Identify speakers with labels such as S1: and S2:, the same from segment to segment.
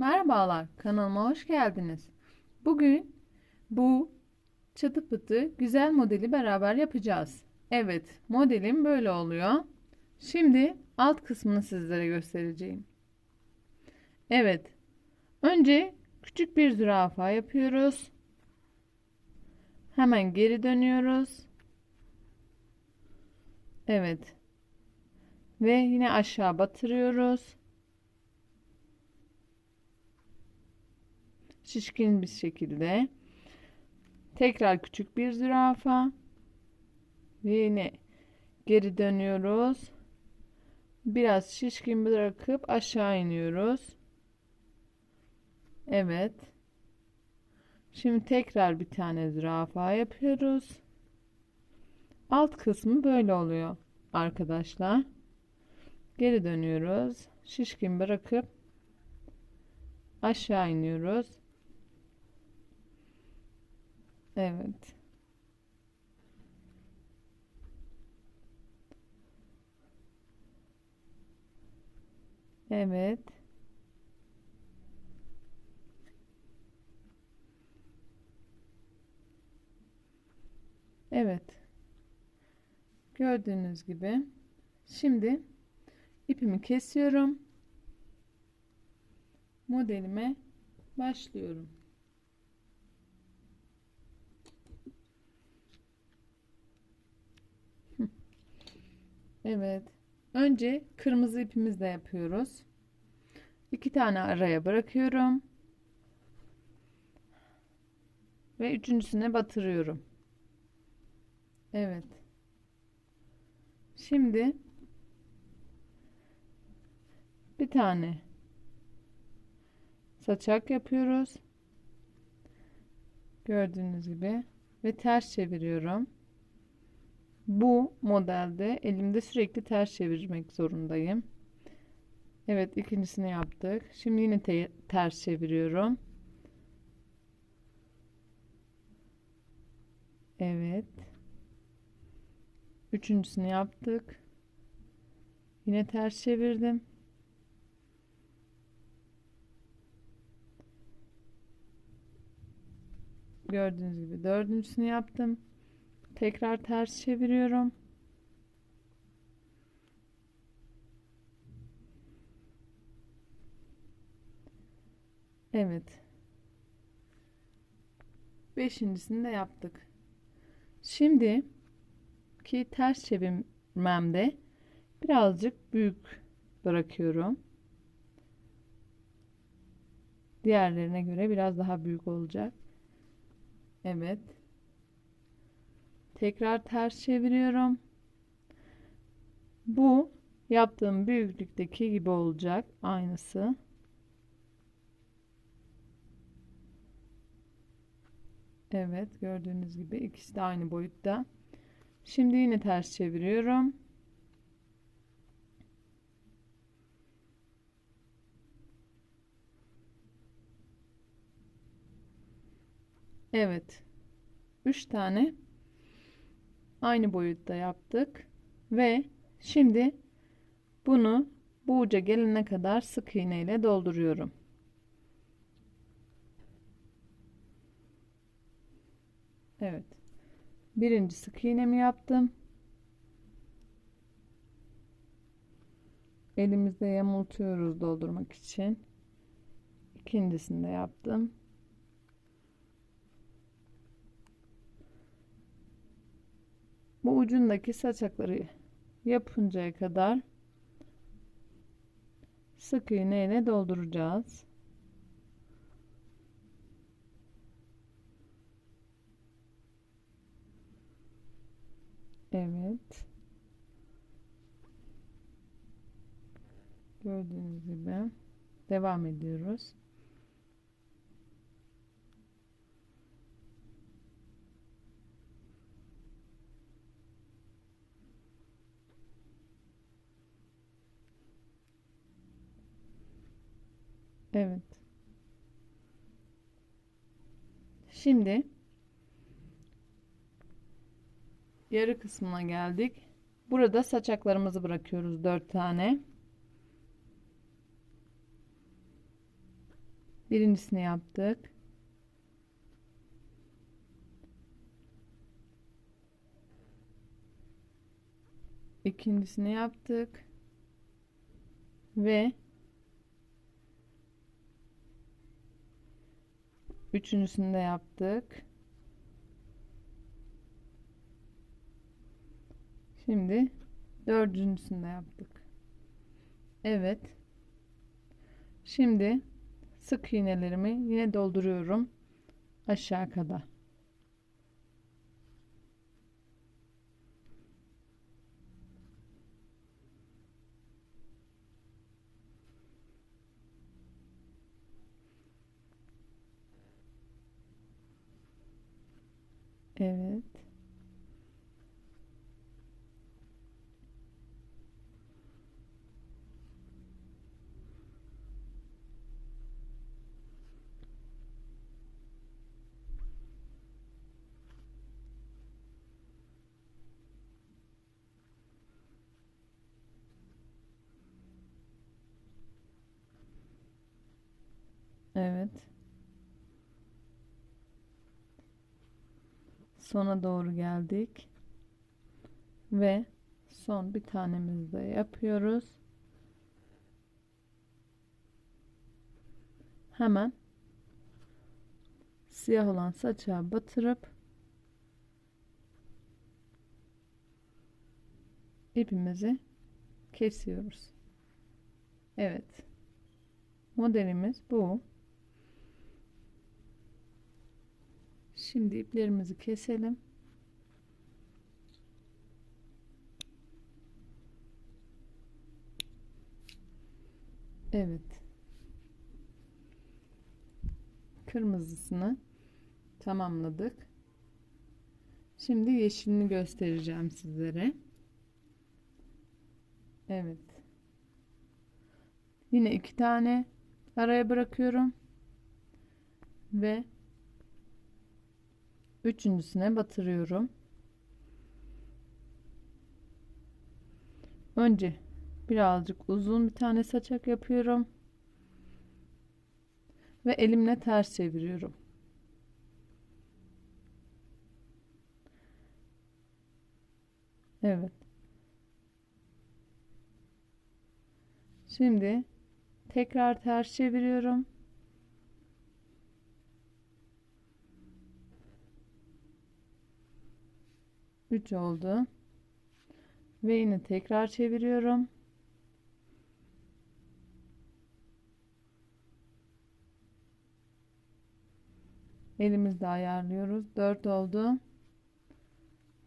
S1: Merhabalar, kanalıma hoş geldiniz. Bugün bu çatı pıtı güzel modeli beraber yapacağız. Evet, modelim böyle oluyor. Şimdi alt kısmını sizlere göstereceğim. Evet, önce küçük bir zürafa yapıyoruz. Hemen geri dönüyoruz. Evet. Ve yine aşağı batırıyoruz. Şişkin bir şekilde. Tekrar küçük bir zürafa. Ve yine geri dönüyoruz. Biraz şişkin bırakıp aşağı iniyoruz. Evet. Şimdi tekrar bir tane zürafa yapıyoruz. Alt kısmı böyle oluyor arkadaşlar. Geri dönüyoruz. Şişkin bırakıp aşağı iniyoruz Evet. Evet. Evet. Gördüğünüz gibi şimdi ipimi kesiyorum. Modelime başlıyorum. Evet. Önce kırmızı ipimizle yapıyoruz. İki tane araya bırakıyorum. Ve üçüncüsüne batırıyorum. Evet. Şimdi bir tane saçak yapıyoruz. Gördüğünüz gibi ve ters çeviriyorum bu modelde elimde sürekli ters çevirmek zorundayım. Evet ikincisini yaptık. Şimdi yine te ters çeviriyorum. Evet. Üçüncüsünü yaptık. Yine ters çevirdim. Gördüğünüz gibi dördüncüsünü yaptım. Tekrar ters çeviriyorum. Evet. Beşincisini de yaptık. Şimdi ki ters çevirmemde birazcık büyük bırakıyorum. Diğerlerine göre biraz daha büyük olacak. Evet. Tekrar ters çeviriyorum. Bu yaptığım büyüklükteki gibi olacak. Aynısı. Evet gördüğünüz gibi ikisi de aynı boyutta. Şimdi yine ters çeviriyorum. Evet. 3 tane aynı boyutta yaptık ve şimdi bunu bu uca gelene kadar sık iğne ile dolduruyorum. Evet. Birinci sık iğnemi yaptım. Elimizde yamultuyoruz doldurmak için. İkincisini de yaptım. Bu ucundaki saçakları yapıncaya kadar sık iğne ile dolduracağız. Evet. Gördüğünüz gibi devam ediyoruz. Evet. Şimdi yarı kısmına geldik. Burada saçaklarımızı bırakıyoruz dört tane. Birincisini yaptık. İkincisini yaptık. Ve üçüncüsünü de yaptık. Şimdi dördüncüsünü de yaptık. Evet. Şimdi sık iğnelerimi yine dolduruyorum aşağı kadar. Evet. Evet. Sona doğru geldik. Ve son bir tanemizi de yapıyoruz. Hemen siyah olan saça batırıp ipimizi kesiyoruz. Evet. Modelimiz bu. Şimdi iplerimizi keselim. Evet. Kırmızısını tamamladık. Şimdi yeşilini göstereceğim sizlere. Evet. Yine iki tane araya bırakıyorum. Ve üçüncüsüne batırıyorum. Önce birazcık uzun bir tane saçak yapıyorum. Ve elimle ters çeviriyorum. Evet. Şimdi tekrar ters çeviriyorum. 3 oldu. Ve yine tekrar çeviriyorum. Elimizde ayarlıyoruz. 4 oldu.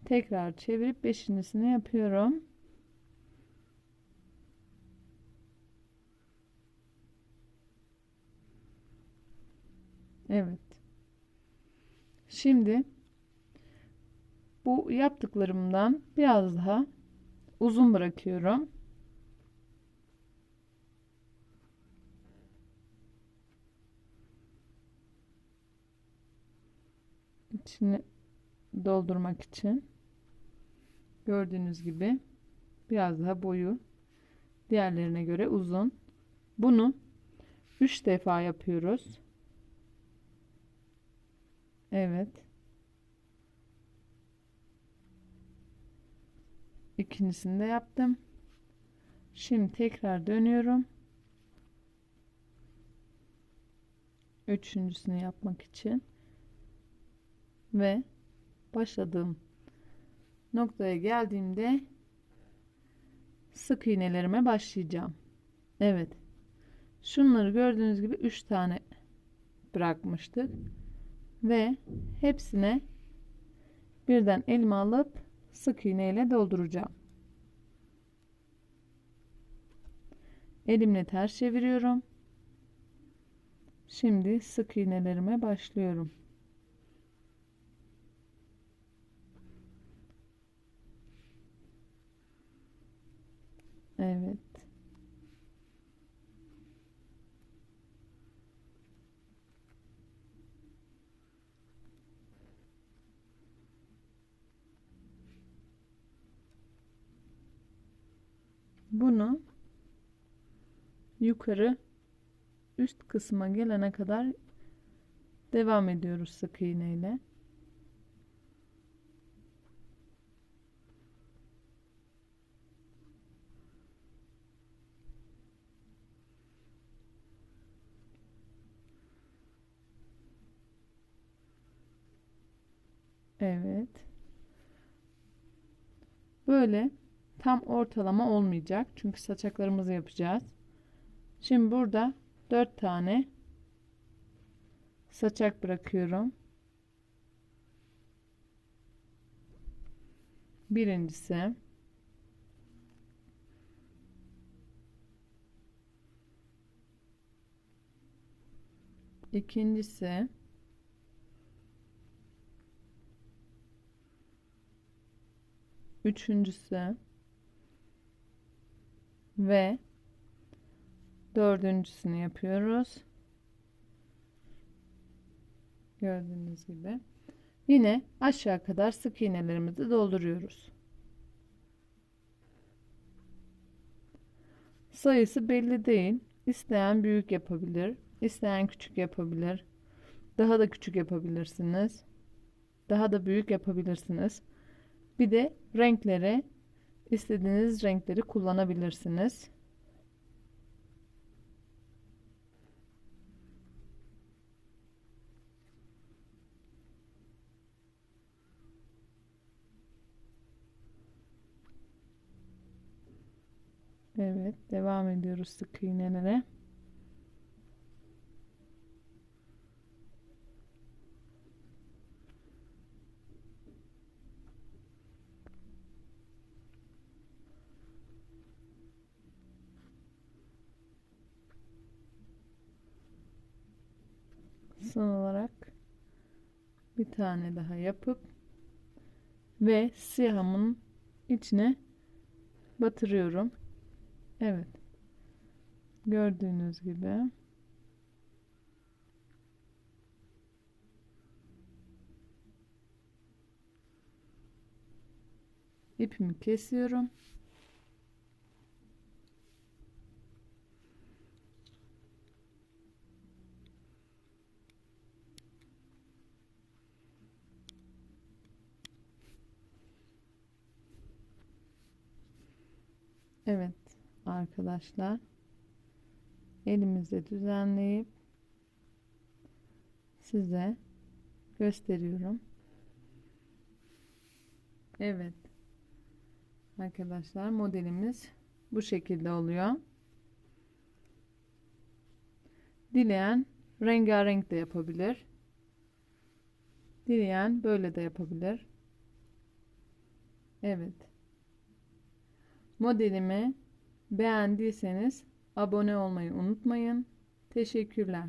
S1: Tekrar çevirip beşincisini yapıyorum. Evet. Şimdi bu yaptıklarımdan biraz daha uzun bırakıyorum. İçini doldurmak için gördüğünüz gibi biraz daha boyu diğerlerine göre uzun. Bunu 3 defa yapıyoruz. Evet. İkincisini de yaptım. Şimdi tekrar dönüyorum. Üçüncüsünü yapmak için ve başladığım noktaya geldiğimde sık iğnelerime başlayacağım. Evet. Şunları gördüğünüz gibi 3 tane bırakmıştık ve hepsine birden elime alıp sık iğne ile dolduracağım. Elimle ters çeviriyorum. Şimdi sık iğnelerime başlıyorum. Evet. Bunu yukarı üst kısma gelene kadar devam ediyoruz sık iğne ile. Evet. Böyle tam ortalama olmayacak. Çünkü saçaklarımızı yapacağız. Şimdi burada 4 tane saçak bırakıyorum. Birincisi ikincisi üçüncüsü ve dördüncüsünü yapıyoruz. Gördüğünüz gibi. Yine aşağı kadar sık iğnelerimizi dolduruyoruz. Sayısı belli değil. İsteyen büyük yapabilir, isteyen küçük yapabilir. Daha da küçük yapabilirsiniz. Daha da büyük yapabilirsiniz. Bir de renkleri istediğiniz renkleri kullanabilirsiniz. Evet, devam ediyoruz sık iğnelere. Son olarak bir tane daha yapıp ve siyahımın içine batırıyorum. Evet. Gördüğünüz gibi. ipimi kesiyorum. Evet arkadaşlar elimizde düzenleyip size gösteriyorum. Evet arkadaşlar modelimiz bu şekilde oluyor. Dileyen rengarenk de yapabilir. Dileyen böyle de yapabilir. Evet. Modelimi beğendiyseniz abone olmayı unutmayın. Teşekkürler.